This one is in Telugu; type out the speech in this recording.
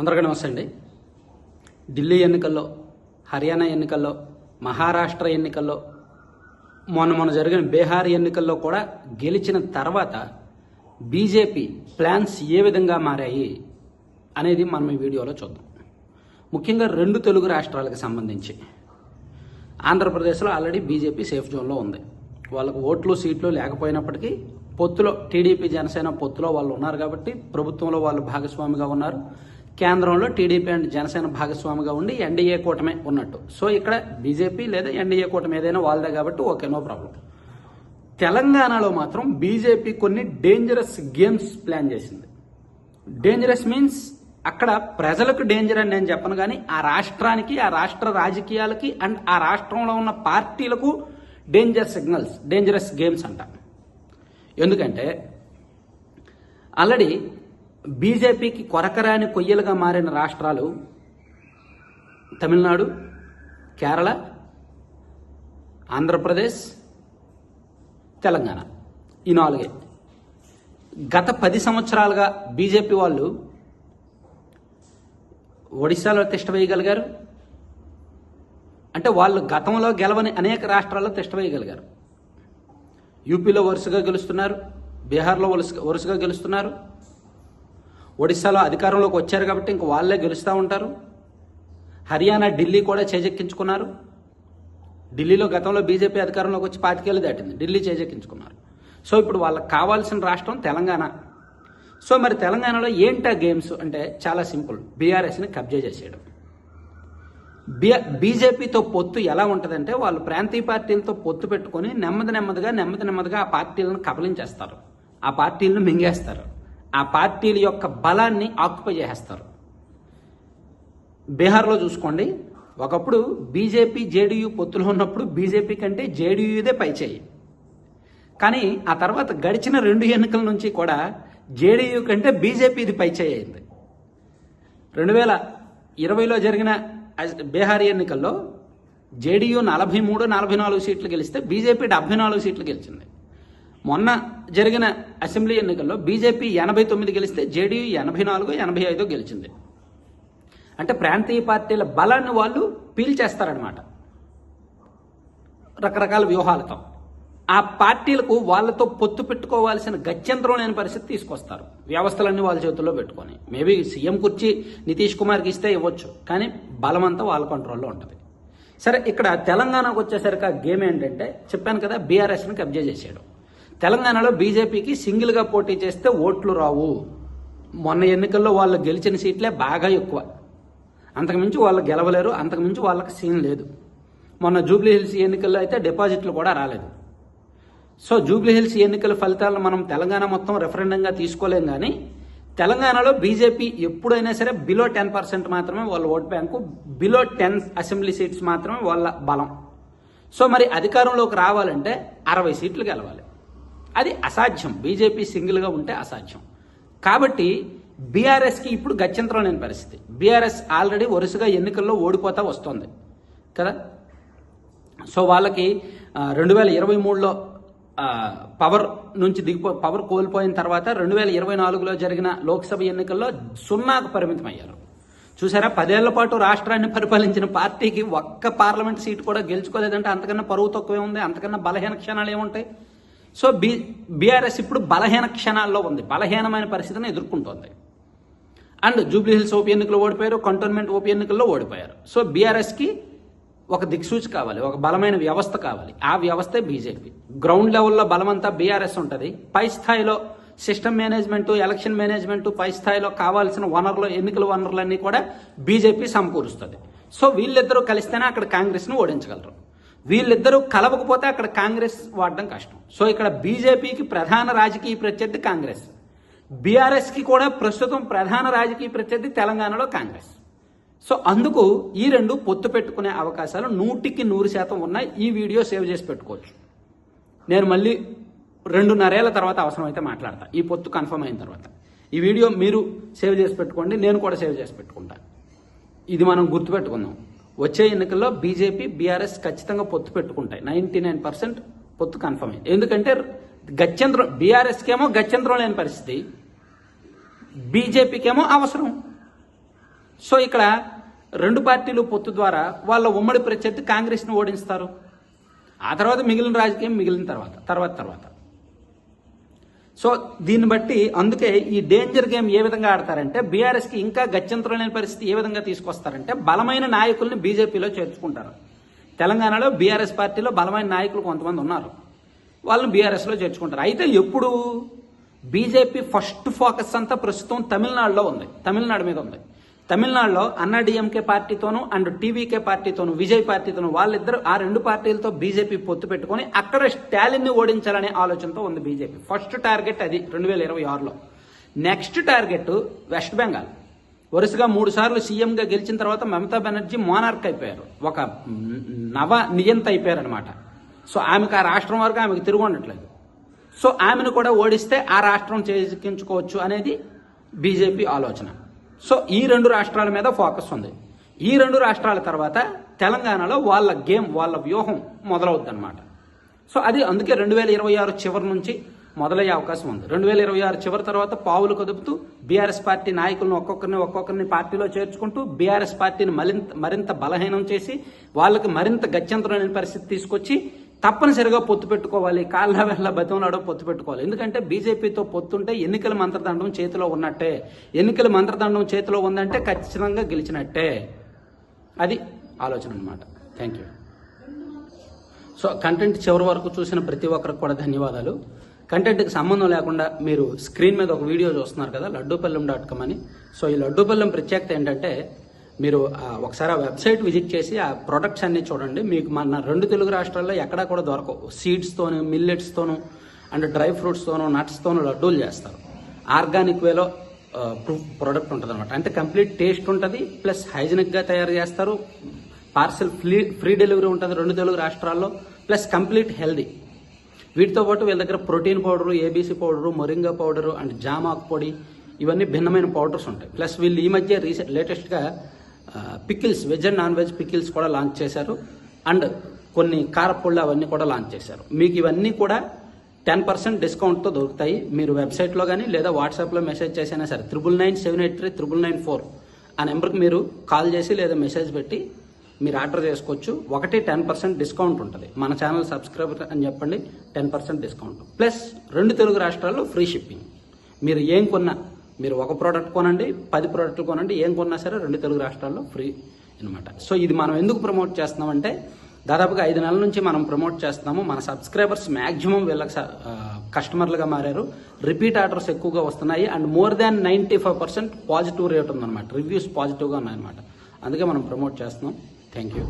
అందరికీ నమస్తే అండి. ఢిల్లీ ఎన్నికల్లో హర్యానా ఎన్నికల్లో మహారాష్ట్ర ఎన్నికల్లో మొన్న మొన్న జరిగిన బీహార్ ఎన్నికల్లో కూడా గెలిచిన తర్వాత బీజేపీ ప్లాన్స్ ఏ విధంగా మారాయి అనేది మనం ఈ వీడియోలో చూద్దాం. ముఖ్యంగా రెండు తెలుగు రాష్ట్రాలకు సంబంధించి. ఆంధ్రప్రదేశ్లో ఆల్రెడీ బీజేపీ సేఫ్ జోన్లో ఉంది. వాళ్ళకు ఓట్లు సీట్లు లేకపోయినప్పటికీ పొత్తులో టీడీపీ జనసేన పొత్తులో వాళ్ళు ఉన్నారు కాబట్టి ప్రభుత్వంలో వాళ్ళు భాగస్వామిగా ఉన్నారు. కేంద్రంలో టీడీపీ అండ్ జనసేన భాగస్వామిగా ఉండి ఎన్డీఏ కూటమే ఉన్నట్టు. సో ఇక్కడ బీజేపీ లేదా ఎన్డీఏ కూటమి ఏదైనా వాళ్ళదే కాబట్టి ఓకే నో ప్రాబ్లం. తెలంగాణలో మాత్రం బీజేపీ కొన్ని డేంజరస్ గేమ్స్ ప్లాన్ చేసింది. డేంజరస్ మీన్స్ అక్కడ ప్రజలకు డేంజర్ అని నేను చెప్పను కానీ ఆ రాష్ట్రానికి ఆ రాష్ట్ర రాజకీయాలకి అండ్ ఆ రాష్ట్రంలో ఉన్న పార్టీలకు డేంజర్ సిగ్నల్స్ డేంజరస్ గేమ్స్ అంట. ఎందుకంటే ఆల్రెడీ బీజేపీకి కొరకరాని కొయ్యలుగా మారిన రాష్ట్రాలు తమిళనాడు కేరళ ఆంధ్రప్రదేశ్ తెలంగాణ. ఈ నాలుగే. గత పది సంవత్సరాలుగా బీజేపీ వాళ్ళు ఒడిశాలో తిష్ట వేయగలిగారు. అంటే వాళ్ళు గతంలో గెలవని అనేక రాష్ట్రాల్లో తిష్ట వేయగలిగారు. యూపీలో వరుసగా గెలుస్తున్నారు. బీహార్లో వరుసగా వరుసగా గెలుస్తున్నారు. ఒడిశాలో అధికారంలోకి వచ్చారు కాబట్టి ఇంక వాళ్ళే గెలుస్తూ ఉంటారు. హర్యానా ఢిల్లీ కూడా చేజెక్కించుకున్నారు. ఢిల్లీలో గతంలో బీజేపీ అధికారంలోకి వచ్చి పాతికేళ్ళు దాటింది. ఢిల్లీ చేజెక్కించుకున్నారు. సో ఇప్పుడు వాళ్ళకి కావాల్సిన రాష్ట్రం తెలంగాణ. సో మరి తెలంగాణలో ఏంటా గేమ్స్? అంటే చాలా సింపుల్. బీఆర్ఎస్ని కబ్జా చేసేయడం. బి బీజేపీతో పొత్తు ఎలా ఉంటుందంటే వాళ్ళు ప్రాంతీయ పార్టీలతో పొత్తు పెట్టుకొని నెమ్మది నెమ్మదిగా నెమ్మది నెమ్మదిగా ఆ పార్టీలను కబలించేస్తారు. ఆ పార్టీలను మింగేస్తారు. ఆ పార్టీల యొక్క బలాన్ని ఆక్యుపై చేసేస్తారు. బీహార్లో చూసుకోండి ఒకప్పుడు బీజేపీ జేడీయూ పొత్తులో ఉన్నప్పుడు బీజేపీ కంటే జేడీయూదే పైచేయి కానీ ఆ తర్వాత గడిచిన రెండు ఎన్నికల నుంచి కూడా జేడీయూ కంటే బీజేపీది పైచేయి అయింది. రెండు వేల ఇరవైలో జరిగిన బీహార్ ఎన్నికల్లో జేడీయూ నలభై మూడు నలభై నాలుగు సీట్లు గెలిస్తే బీజేపీ డెబ్బై నాలుగు సీట్లు గెలిచింది. మొన్న జరిగిన అసెంబ్లీ ఎన్నికల్లో బీజేపీ ఎనభై తొమ్మిది గెలిస్తే జేడీయూ ఎనభై నాలుగు ఎనభై ఐదు గెలిచింది. అంటే ప్రాంతీయ పార్టీల బలాన్ని వాళ్ళు పీల్చేస్తారనమాట రకరకాల వ్యూహాలతో. ఆ పార్టీలకు వాళ్ళతో పొత్తు పెట్టుకోవాల్సిన గత్యంతరం లేని పరిస్థితి తీసుకొస్తారు. వ్యవస్థలన్నీ వాళ్ళ చేతుల్లో పెట్టుకొని. మేబీ సీఎం కుర్చీ నితీష్ కుమార్కి ఇస్తే ఇవ్వచ్చు. కానీ బలం అంతా వాళ్ళ కంట్రోల్లో ఉంటుంది. సరే ఇక్కడ తెలంగాణకు వచ్చేసరికి ఆ గేమ్ ఏంటంటే చెప్పాను కదా బీఆర్ఎస్ని కబ్జా చేసేయడం తెలంగాణలో బీజేపీకి సింగిల్గా పోటీ చేస్తే ఓట్లు రావు. మొన్న ఎన్నికల్లో వాళ్ళు గెలిచిన సీట్లే బాగా ఎక్కువ. అంతకుమించి వాళ్ళు గెలవలేరు అంతకుమించి వాళ్ళకి సీన్ లేదు. మొన్న జూబ్లీహిల్స్ ఎన్నికల్లో అయితే డిపాజిట్లు కూడా రాలేదు. సో జూబ్లీహిల్స్ ఎన్నికల ఫలితాలను మనం తెలంగాణ మొత్తం రెఫరెండంగా తీసుకోలేం కానీ తెలంగాణలో బీజేపీ ఎప్పుడైనా సరే బిలో టెన్ పర్సెంట్ మాత్రమే వాళ్ళ vote bank below ten assembly seats మాత్రమే వాళ్ళ బలం. సో మరి అధికారంలోకి రావాలంటే అరవై సీట్లు గెలవాలి. అది అసాధ్యం. బీజేపీ సింగిల్గా ఉంటే అసాధ్యం. కాబట్టి బీఆర్ఎస్కి ఇప్పుడు గత్యంతరం లేని పరిస్థితి. బీఆర్ఎస్ ఆల్రెడీ వరుసగా ఎన్నికల్లో ఓడిపోతా వస్తుంది. కదా? సో వాళ్ళకి రెండు వేల ఇరవై మూడులో పవర్ నుంచి దిగిపో పవర్ కోల్పోయిన తర్వాత రెండు వేల ఇరవై నాలుగులో జరిగిన లోక్సభ ఎన్నికల్లో సున్నాకు పరిమితం అయ్యారు చూసారా? పదేళ్ళ పాటు రాష్ట్రాన్ని పరిపాలించిన పార్టీకి ఒక్క పార్లమెంట్ సీటు కూడా గెలుచుకోలేదంటే అంతకన్నా పరువు తక్కువే ఉంది అంతకన్నా బలహీన క్షణాలు ఏముంటాయి? సో బీ బీఆర్ఎస్ ఇప్పుడు బలహీన క్షణాల్లో ఉంది. బలహీనమైన పరిస్థితిని ఎదుర్కొంటోంది. అండ్ జూబ్లీహిల్స్ ఉప ఎన్నికలు ఓడిపోయారు కంటోన్మెంట్ ఉప ఎన్నికల్లో ఓడిపోయారు. సో బీఆర్ఎస్కి ఒక దిక్సూచి కావాలి ఒక బలమైన వ్యవస్థ కావాలి. ఆ వ్యవస్థే బీజేపీ. గ్రౌండ్ లెవెల్లో బలమంతా బీఆర్ఎస్ ఉంటుంది. పై స్థాయిలో సిస్టమ్ మేనేజ్మెంట్ ఎలక్షన్ మేనేజ్మెంట్ పై స్థాయిలో కావాల్సిన వనరులు ఎన్నికల వనరులన్నీ కూడా బీజేపీ సమకూరుస్తుంది. సో వీళ్ళిద్దరూ కలిస్తేనే అక్కడ కాంగ్రెస్ను ఓడించగలరు. వీళ్ళిద్దరూ కలవకపోతే అక్కడ కాంగ్రెస్ వాడడం కష్టం. సో ఇక్కడ బీజేపీకి ప్రధాన రాజకీయ ప్రత్యర్థి కాంగ్రెస్. బీఆర్ఎస్కి కూడా ప్రస్తుతం ప్రధాన రాజకీయ ప్రత్యర్థి తెలంగాణలో కాంగ్రెస్. సో అందుకు ఈ రెండు పొత్తు పెట్టుకునే అవకాశాలు నూటికి నూరు శాతం ఉన్నాయి. ఈ వీడియో సేవ్ చేసి పెట్టుకోవచ్చు. నేను మళ్ళీ రెండున్నరేళ్ళ తర్వాత అవసరమైతే మాట్లాడతా. ఈ పొత్తు కన్ఫర్మ్ అయిన తర్వాత. ఈ వీడియో మీరు సేవ్ చేసి పెట్టుకోండి నేను కూడా సేవ్ చేసి పెట్టుకుంటాను ఇది మనం గుర్తుపెట్టుకుందాం. వచ్చే ఎన్నికల్లో బీజేపీ బీఆర్ఎస్ ఖచ్చితంగా పొత్తు పెట్టుకుంటాయి. నైన్టీ నైన్ పర్సెంట్ పొత్తు కన్ఫర్మ్ అయింది ఎందుకంటే గత్యంతరం బీఆర్ఎస్కేమో గత్యంతరం లేని పరిస్థితి. బీజేపీకేమో అవసరం. సో ఇక్కడ రెండు పార్టీలు పొత్తు ద్వారా వాళ్ళ ఉమ్మడి ప్రత్యర్థి కాంగ్రెస్ను ఓడిస్తారు ఆ తర్వాత మిగిలిన రాజకీయం మిగిలిన తర్వాత తర్వాత తర్వాత. సో దీన్ని బట్టి అందుకే ఈ డేంజర్ గేమ్ ఏ విధంగా ఆడతారంటే బీఆర్ఎస్కి ఇంకా గత్యంతరం లేని పరిస్థితి ఏ విధంగా తీసుకొస్తారంటే బలమైన నాయకుల్ని బీజేపీలో చేర్చుకుంటారు. తెలంగాణలో బీఆర్ఎస్ పార్టీలో బలమైన నాయకులు కొంతమంది ఉన్నారు. వాళ్ళని బీఆర్ఎస్లో చేర్చుకుంటారు. అయితే ఎప్పుడు బీజేపీ ఫస్ట్ ఫోకస్ అంతా ప్రస్తుతం తమిళనాడులో ఉంది. తమిళనాడు మీద ఉంది. తమిళనాడులో అన్నా డిఎంకే పార్టీతోనూ అండ్ టీవీకే పార్టీతోనూ విజయ్ పార్టీతోనూ వాళ్ళిద్దరు ఆ రెండు పార్టీలతో బీజేపీ పొత్తు పెట్టుకొని అక్కడ స్టాలిన్ని ఓడించాలనే ఆలోచనతో ఉంది బీజేపీ. ఫస్ట్ టార్గెట్ అది రెండు వేల ఇరవై ఆరులో. Next target West Bengal. వరుసగా మూడు సార్లు సీఎంగా గెలిచిన తర్వాత మమతా బెనర్జీ మోనార్క్ అయిపోయారు. ఒక నవ నియంత అయిపోయారనమాట సో ఆమెకు ఆ రాష్ట్రం వరకు ఆమెకు తిరుగు ఉండట్లేదు. సో ఆమెను కూడా ఓడిస్తే ఆ రాష్ట్రం చేజిక్కించుకోవచ్చు అనేది బీజేపీ ఆలోచన. సో ఈ రెండు రాష్ట్రాల మీద ఫోకస్ ఉంది. ఈ రెండు రాష్ట్రాల తర్వాత తెలంగాణలో వాళ్ళ గేమ్ వాళ్ళ వ్యూహం మొదలవుద్దనమాట సో అది అందుకే రెండు వేల ఇరవై ఆరు చివరి నుంచి మొదలయ్యే అవకాశం ఉంది. రెండు వేల ఇరవై ఆరు చివరి తర్వాత పావులు కదుపుతూ బీఆర్ఎస్ పార్టీ నాయకులను ఒక్కొక్కరిని ఒక్కొక్కరిని పార్టీలో చేర్చుకుంటూ బీఆర్ఎస్ పార్టీని మరింత మరింత బలహీనం చేసి వాళ్ళకి మరింత గత్యంతరమైన పరిస్థితి తీసుకొచ్చి తప్పనిసరిగా పొత్తు పెట్టుకోవాలి కాళ్ళ వెళ్ళ బతంలాడో పొత్తు పెట్టుకోవాలి. ఎందుకంటే బీజేపీతో పొత్తుంటే ఎన్నికల మంత్రదండం చేతిలో ఉన్నట్టే. ఎన్నికల మంత్రదండం చేతిలో ఉందంటే ఖచ్చితంగా గెలిచినట్టే. అది ఆలోచన అనమాట థ్యాంక్ యూ సో కంటెంట్ చివరి వరకు చూసిన ప్రతి ఒక్కరికి కూడా ధన్యవాదాలు. కంటెంట్కి సంబంధం లేకుండా మీరు స్క్రీన్ మీద ఒక వీడియో చూస్తున్నారు కదా లడ్డూపల్లెం డాట్ కామ్ అని. సో ఈ లడ్డూపల్లెం ప్రత్యేకత ఏంటంటే మీరు ఒకసారి ఆ వెబ్సైట్ విజిట్ చేసి ఆ ప్రొడక్ట్స్ అన్ని చూడండి. మీకు మన రెండు తెలుగు రాష్ట్రాల్లో ఎక్కడా కూడా దొరకవు. సీడ్స్తోను మిల్లెట్స్తోను అండ్ డ్రై ఫ్రూట్స్తోను నట్స్తోను లడ్డూలు చేస్తారు. ఆర్గానిక్ వేలో ప్రోడక్ట్ ఉంటుంది అనమాట అంటే కంప్లీట్ టేస్ట్ ఉంటుంది ప్లస్ హైజీనిక్గా తయారు చేస్తారు. పార్సల్ ఫ్రీ ఫ్రీ డెలివరీ ఉంటుంది రెండు తెలుగు రాష్ట్రాల్లో ప్లస్ కంప్లీట్ హెల్దీ. వీటితో పాటు వీళ్ళ దగ్గర protein powder ABC powder moringa powder and జామాక్ పొడి ఇవన్నీ భిన్నమైన పౌడర్స్ ఉంటాయి. ప్లస్ వీళ్ళు ఈ మధ్య రీసెంట్ లేటెస్ట్గా pickles veg and non veg pickles కూడా లాంచ్ చేశారు. అండ్ కొన్ని కారపళ్ళు అవన్నీ కూడా లాంచ్ చేశారు. మీకు ఇవన్నీ కూడా టెన్ పర్సెంట్ డిస్కౌంట్తో దొరుకుతాయి. మీరు వెబ్సైట్లో కానీ లేదా వాట్సాప్లో మెసేజ్ చేసినా సరే triple nine seven eight three triple nine four ఆ నెంబర్కి మీరు కాల్ చేసి లేదా మెసేజ్ పెట్టి మీరు ఆర్డర్ చేసుకోవచ్చు. ఒకటి టెన్ పర్సెంట్ డిస్కౌంట్ ఉంటుంది. మన ఛానల్ సబ్స్క్రైబర్ అని చెప్పండి టెన్ పర్సెంట్ డిస్కౌంట్ ప్లస్ రెండు తెలుగు రాష్ట్రాల్లో ఫ్రీ షిప్పింగ్ మీరు ఏం కొన్నా మీరు ఒక ప్రోడక్ట్ కొనండి పది ప్రోడక్ట్లు కొనండి ఏం కొన్నా సరే రెండు తెలుగు రాష్ట్రాల్లో ఫ్రీ అనమాట సో ఇది మనం ఎందుకు ప్రమోట్ చేస్తున్నామంటే దాదాపుగా ఐదు నెలల నుంచి మనం ప్రమోట్ చేస్తున్నాము. మన సబ్స్క్రైబర్స్ మ్యాక్సిమం వీళ్ళకి కస్టమర్లుగా మారారు. రిపీట్ ఆర్డర్స్ ఎక్కువగా వస్తున్నాయి. And more than ninety five percent positive rate ఉందన్నమాట రివ్యూస్ పాజిటివ్గా ఉన్నాయన్నమాట. అందుకే మనం ప్రమోట్ చేస్తున్నాం. Thank you